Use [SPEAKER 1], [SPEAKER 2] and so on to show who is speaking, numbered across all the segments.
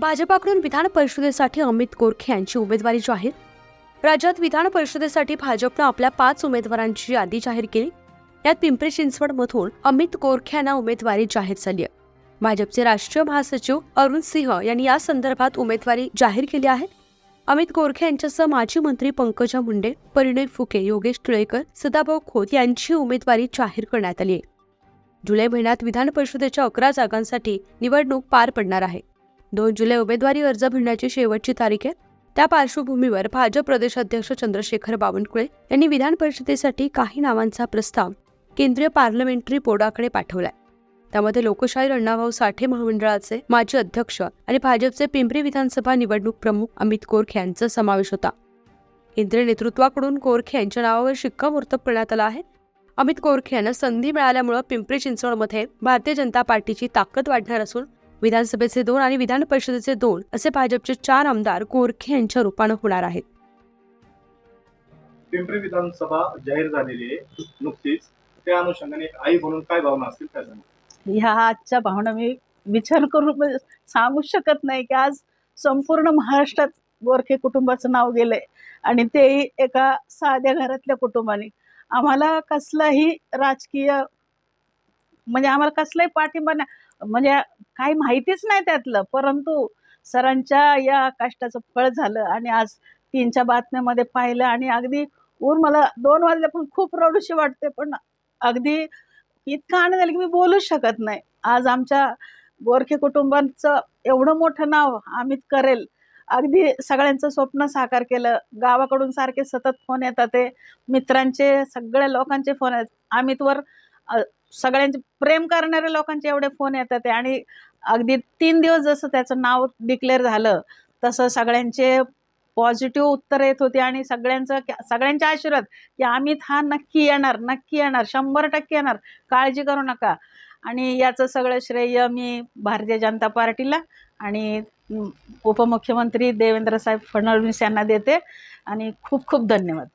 [SPEAKER 1] भाजपाकडून विधान परिषदेसाठी अमित गोरखे यांची उमेदवारी जाहीर. राज्यात विधान परिषदेसाठी भाजपनं आपल्या पाच उमेदवारांची यादी जाहीर केली. यात पिंपरी चिंचवडमधून अमित गोरखे यांना उमेदवारी जाहीर झाली आहे. भाजपचे राष्ट्रीय महासचिव अरुण सिंह यांनी या संदर्भात उमेदवारी जाहीर केली आहे. अमित गोरखे यांच्यासह माजी मंत्री पंकजा मुंडे परिणय फुके योगेश टिळेकर सदाभाऊ खोत यांची उमेदवारी जाहीर करण्यात आली आहे. जुलै महिन्यात विधान परिषदेच्या अकरा जागांसाठी निवडणूक पार पडणार आहे. दोन जुलै उमेदवारी अर्ज भरण्याची शेवटची तारीख आहे. त्या पार्श्वभूमीवर भाजप प्रदेशाध्यक्ष चंद्रशेखर बावनकुळे यांनी विधान परिषदेसाठी काही नावांचा प्रस्ताव केंद्रीय पार्लमेंटरी बोर्डाकडे पाठवलाय. त्यामध्ये लोकशाही अण्णाभाऊ साठे महामंडळाचे माजी अध्यक्ष आणि भाजपचे पिंपरी विधानसभा निवडणूक प्रमुख अमित कोरखे यांचा समावेश होता. केंद्रीय नेतृत्वाकडून कोरखे यांच्या नावावर शिक्कामोर्तब करण्यात आला आहे. अमित कोरखे यांना संधी मिळाल्यामुळे पिंपरी चिंचवडमध्ये भारतीय जनता पार्टीची ताकद वाढणार असून विधानसभेचे दोन आणि विधान परिषदेचे दोन असे भाजपचे चार आमदार गोरखे यांच्या रूपानं होणार आहेत.
[SPEAKER 2] पिंपरी विधानसभा जाहीर झालेली आहे. नुकतीच त्या अनुषंगाने एक आई म्हणून काय भावना असतील काय सांगा.
[SPEAKER 3] ह्या आजच्या भावना मी विचार करून म्हणजे सांगू शकत नाही की आज संपूर्ण महाराष्ट्रात गोरखे कुटुंबाचं नाव गेलंय आणि तेही एका साध्या घरातल्या कुटुंबाने. आम्हाला कसलाही राजकीय म्हणजे आम्हाला कसलाही पाठिंबा नाही. म्हणजे काही माहितीच नाही त्यातलं. परंतु सरांच्या या कष्टाचं फळ झालं आणि आज तीनच्या बातम्यामध्ये पाहिलं आणि अगदी ऊर मला दोन वाजले पण खूप रडूशी वाटते पण अगदी इतका आनंद झालं की मी बोलूच शकत नाही. आज आमच्या गोरखे कुटुंबाचं एवढं मोठं नाव अमित करेल. अगदी सगळ्यांचं स्वप्न साकार केलं. गावाकडून सारखे सतत फोन येतात ते. मित्रांचे सगळ्या लोकांचे फोन आहेत. अमितवर सगळ्यांचे प्रेम करणाऱ्या लोकांचे एवढे फोन येतात ते आणि अगदी तीन दिवस जसं त्याचं नाव डिक्लेअर झालं तसं सगळ्यांचे पॉझिटिव्ह उत्तर येत होते. आणि सगळ्यांचं सगळ्यांचे आशीर्वाद की अमित हा नक्की येणार नक्की येणार शंभर टक्के येणार. काळजी करू नका. आणि याचं सगळं श्रेय मी भारतीय जनता पार्टीला आणि उपमुख्यमंत्री देवेंद्रसाहेब फडणवीस यांना देते. आणि खूप खूप धन्यवाद.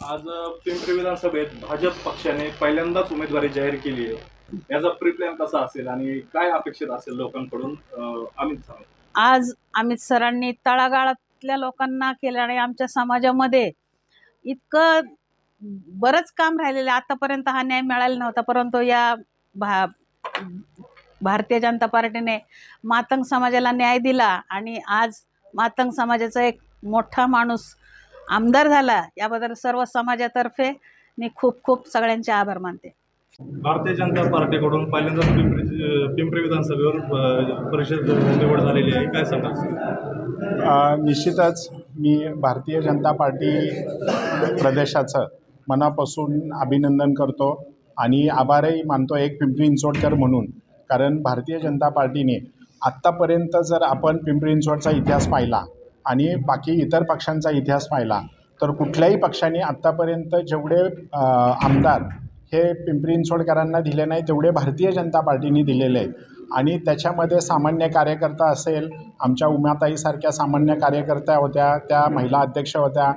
[SPEAKER 2] आज पिंपरी विधानसभेत भाजप पक्षाने पहिल्यांदाच उमेदवारी जाहीर केली आहे. याचा प्रिप्लॅन कसा असेल आणि काय अपेक्षित असेल लोकांकडून अमित सर
[SPEAKER 3] आज अमित सरांनी तळागाळातल्या लोकांना केलं आणि आमच्या समाजामध्ये इतकं बरंच काम राहिलेलं आहे. आतापर्यंत हा न्याय मिळाला नव्हता परंतु या भा भारतीय जनता पार्टीने मातंग समाजाला न्याय दिला आणि आज मातंग समाजाचा एक मोठा माणूस आमदार झाला याबद्दल सर्व समाजातर्फे मी खूप खूप सगळ्यांचे आभार मानते.
[SPEAKER 2] भारतीय जनता पार्टीकडून पहिल्यांदाच पिंपरी पिंपरी विधानसभेवर परिषद निवड झालेली आहे. काय सांगा
[SPEAKER 4] निश्चितच मी भारतीय जनता पार्टी प्रदेशाचं मनापासून अभिनंदन करतो आणि आभारही मानतो एक पिंपरी चिंचवडकर म्हणून. कारण भारतीय जनता पार्टीने आत्तापर्यंत जर आपण पिंपरी चिंचवडचा इतिहास पाहिला आणि बाकी इतर पक्षांचा इतिहास पाहिला तर कुठल्याही पक्षाने आत्तापर्यंत जेवढे आमदार हे पिंपरी चिंचवडकरांना दिले नाही तेवढे भारतीय जनता पार्टीने दिलेले आहेत. आणि त्याच्यामध्ये सामान्य कार्यकर्ता असेल आमच्या उमाताईसारख्या सामान्य कार्यकर्त्या होत्या त्या महिला अध्यक्ष होत्या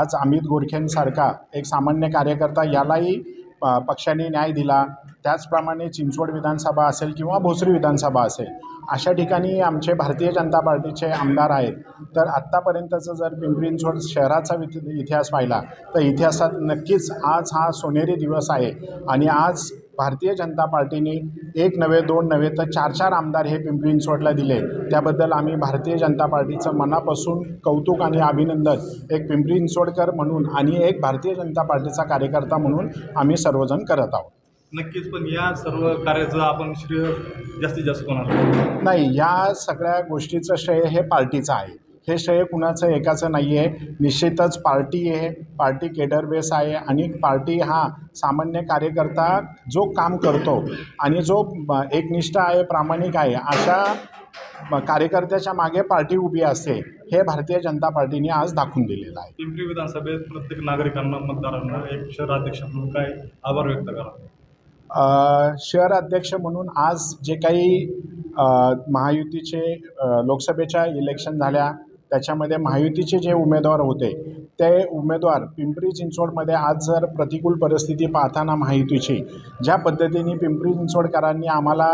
[SPEAKER 4] आज अमित गोरखेंसारखा एक सामान्य कार्यकर्ता यालाही प पक्षाने न्याय दिला त्याचप्रमाणे चिंचवड विधानसभा असेल किंवा भोसरी विधानसभा असेल अशा ठिकाणी आमचे भारतीय जनता पार्टीचे आमदार आहेत. तर आत्तापर्यंतचं जर पिंपरी चिंचवड शहराचा इतिहास पाहिला तर इतिहासात नक्कीच आज हा सोनेरी दिवस आहे. आणि आज भारतीय जनता पार्टीने एक नव्हे दोन नव्हे तर चार चार आमदार हे पिंपरी चिंचवडला दिले. त्याबद्दल आम्ही भारतीय जनता पार्टीचं मनापासून कौतुक आणि अभिनंदन एक पिंपरी चिंचवडकर म्हणून आणि एक भारतीय जनता पार्टीचा कार्यकर्ता म्हणून आम्ही सर्वजण करत आहोत.
[SPEAKER 2] नक्कीच पण या सर्व कार्याचं आपण श्रेय जास्तीत जास्त कोणाला?
[SPEAKER 4] नाही या सगळ्या गोष्टीचं श्रेय हे पार्टीचं आहे. हे श्रेय कुणाचं एकाचं नाही आहे निश्चितच पार्टी आहे पार्टी केडर बेस आहे आणि पार्टी हा सामान्य कार्यकर्ता जो काम करतो आणि जो एकनिष्ठ आहे प्रामाणिक आहे अशा कार्यकर्त्याच्या मागे पार्टी उभी असते हे भारतीय जनता पार्टीने आज दाखवून दिलेलं आहे.
[SPEAKER 2] पिंपरी विधानसभेत प्रत्येक नागरिकांना मतदारांना एक शहराध्यक्ष म्हणून काय आभार व्यक्त करा?
[SPEAKER 4] शहर अध्यक्ष म्हणून आज जे काही महायुतीचे लोकसभेच्या इलेक्शन झाल्या त्याच्यामध्ये महायुतीचे जे उमेदवार होते ते उमेदवार पिंपरी चिंचवडमध्ये आज जर प्रतिकूल परिस्थिती पाहताना महायुतीची ज्या पद्धतीने पिंपरी चिंचवडकरांनी आम्हाला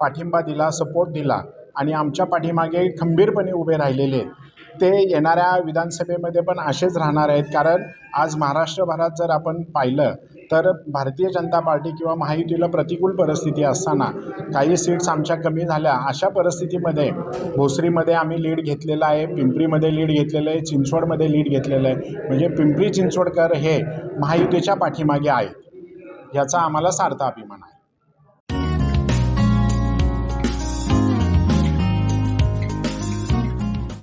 [SPEAKER 4] पाठिंबा दिला सपोर्ट दिला आणि आमच्या पाठीमागे खंबीरपणे उभे राहिलेले ते येणाऱ्या विधानसभेमध्ये पण असेच राहणार आहेत. कारण आज महाराष्ट्रभरात जर आपण पाहिलं तर भारतीय जनता पार्टी किंवा महायुतीला प्रतिकूल परिस्थिती असताना काही सीट्स आमच्या कमी झाल्या. अशा परिस्थितीमध्ये भोसरीमध्ये आम्ही लीड घेतलेला आहे पिंपरीमध्ये लीड घेतलेलं आहे चिंचवडमध्ये लीड घेतलेलं आहे. म्हणजे पिंपरी चिंचवडकर हे महायुतीच्या पाठीमागे आहेत. याचा आम्हाला सार्थ अभिमान आहे.